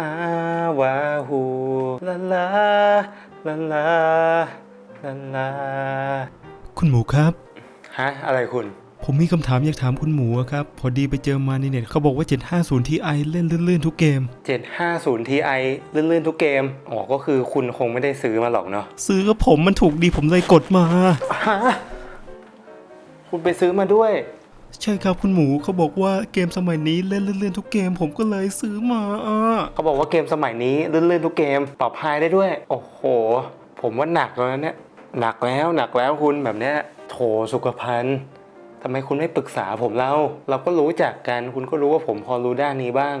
อาวาฮูลาลาลาลาลาลาคุณหมูครับ ฮะ อะไรคุณ ผมมีคำถามอยากถามคุณหมูอะครับ พอดีไปเจอมาในเน็ตเขาบอกว่า 750 Ti เล่นลื่นๆทุกเกม 750 Ti ลื่นๆทุกเกม อ๋อ ก็คือคุณคงไม่ได้ซื้อมาหรอกเนาะ ซื้อกับผมมันถูกดีผมเลยกดมา ฮะ คุณไปซื้อมาด้วย ใช่ครับคุณหมูเขาบอกว่าเกมสมัยนี้เล่นเลื่นๆทุกเกมผมก็เลยซื้อมาอะเขาบอกว่าเกมสมัยนี้เลื่นๆทุกเกมปรับไฮได้ด้วย โอ้โห ผมว่าหนักแล้วนะเนี่ยหนักแล้วหนักแล้วคุณแบบเนี้ยโถสุขภัณฑ์ทำไมคุณไม่ปรึกษาผมเล่าเราก็รู้จักกัน คุณก็รู้ว่าผมพอรู้ด้านนี้บ้าง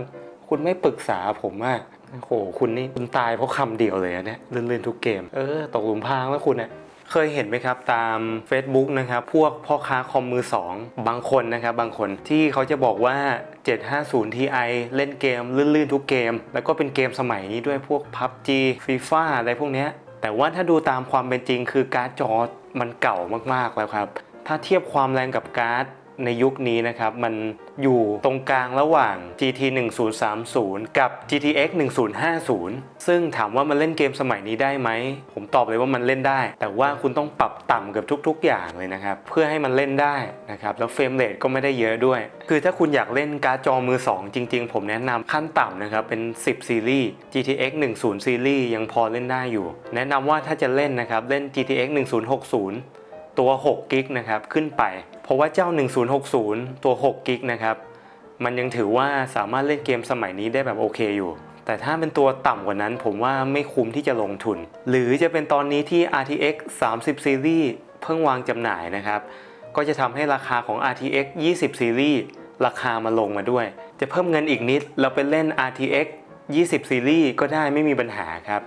คุณไม่ปรึกษาผมอะโอ้โหคุณนี่คุณตายเพราะคำเดียวเลยอะเนี่ยเลื่นๆทุกเกม เออตกหลุมพรางแล้วคุณอะ เคยเห็นไหมครับตาม Facebook นะครับพวกพ่อค้าคอมมือสองบางคนนะครับบางคนที่เขาจะบอกว่า 750 Ti เล่นเกม ลื่นๆทุกเกม แล้วก็เป็นเกมสมัยนี้ด้วยพวก PUBG FIFA อะไรพวกนี้แต่ว่าถ้าดูตามความเป็นจริงคือการ์ดจอมันเก่ามากๆแล้วครับ ถ้าเทียบความแรงกับการ์ด ในยุคนี้นะครับ มันอยู่ตรงกลางระหว่าง GT 1030 กับ GTX 1050 ซึ่งถามว่ามันเล่นเกมสมัยนี้ได้ไหม ผมตอบเลยว่ามันเล่นได้ แต่ว่าคุณต้องปรับต่ำเกับทุกๆ อย่างเลยนะครับ เพื่อให้มันเล่นได้นะครับ แล้วเฟรมเรทก็ไม่ได้เยอะด้วย คือถ้าคุณอยากเล่นการ์ดจอมือ 2 จริง ๆ ผมแนะนำขั้นต่ำนะครับ เป็น 10 ซีรีส์ GTX 10 ซีรีส์ยังพอเล่นได้อยู่ แนะนำว่าถ้าจะเล่นนะครับ เล่น GTX 1060 ตัว 6 กิกนะครับ ขึ้นไป เพราะว่าเจ้า 1060 ตัว 6 กิกนะครับ มันยังถือว่าสามารถเล่นเกมสมัยนี้ได้แบบโอเคอยู่ แต่ถ้าเป็นตัวต่ำกว่านั้นผมว่าไม่คุ้มที่จะลงทุน หรือจะเป็นตอนนี้ที่ RTX 30ซีรีส์เพิ่งวางจำหน่ายนะครับ ก็จะทำให้ราคาของ RTX 20ซีรีส์ราคามาลงมาด้วย จะเพิ่มเงินอีกนิด เราไปเล่น RTX 20ซีรีส์ก็ได้ไม่มีปัญหาครับ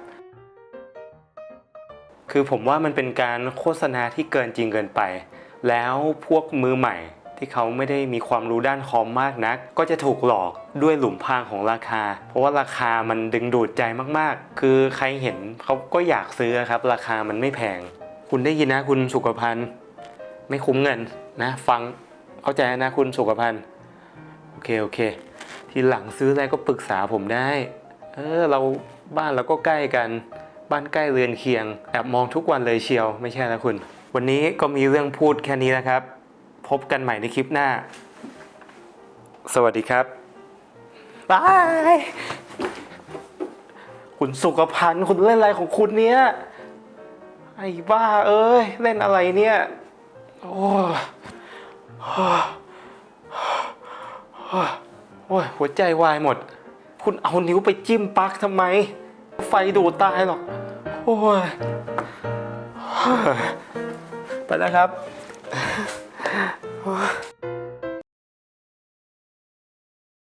คือผมว่ามันเป็นการโฆษณาที่เกินจริงเกินไป แล้วพวกมือใหม่ที่เขาไม่ได้มีความรู้ด้านคอมมากนัก ก็จะถูกหลอกด้วยหลุมพรางของราคา เพราะว่าราคามันดึงดูดใจมากๆ คือใครเห็นเขาก็อยากซื้อครับ ราคามันไม่แพง คุณได้ยินนะคุณสุขภัณฑ์ไม่คุ้มเงินนะ ฟังเข้าใจนะคุณสุขภัณฑ์โอเคโอเค ทีหลังซื้ออะไรก็ปรึกษาผมได้ เออเราบ้านเราก็ใกล้กัน บ้านใกล้เรือนเคียง แอบมองทุกวันเลยเชียว ไม่ใช่นะคุณ วันนี้ก็มีเรื่องพูดแค่นี้นะครับ พบกันใหม่ในคลิปหน้า สวัสดีครับบายคุณสุขภัณฑ์คุณเล่นอะไรของคุณเนี่ยไอ้บ้าเอ้ย เล่นอะไรเนี่ย โอ้โอ้ยหัวใจวายหมด คุณเอานิ้วไปจิ้มปลั๊กทำไม ไฟดูดตายหรอก โอ้ย ไปแล้วครับ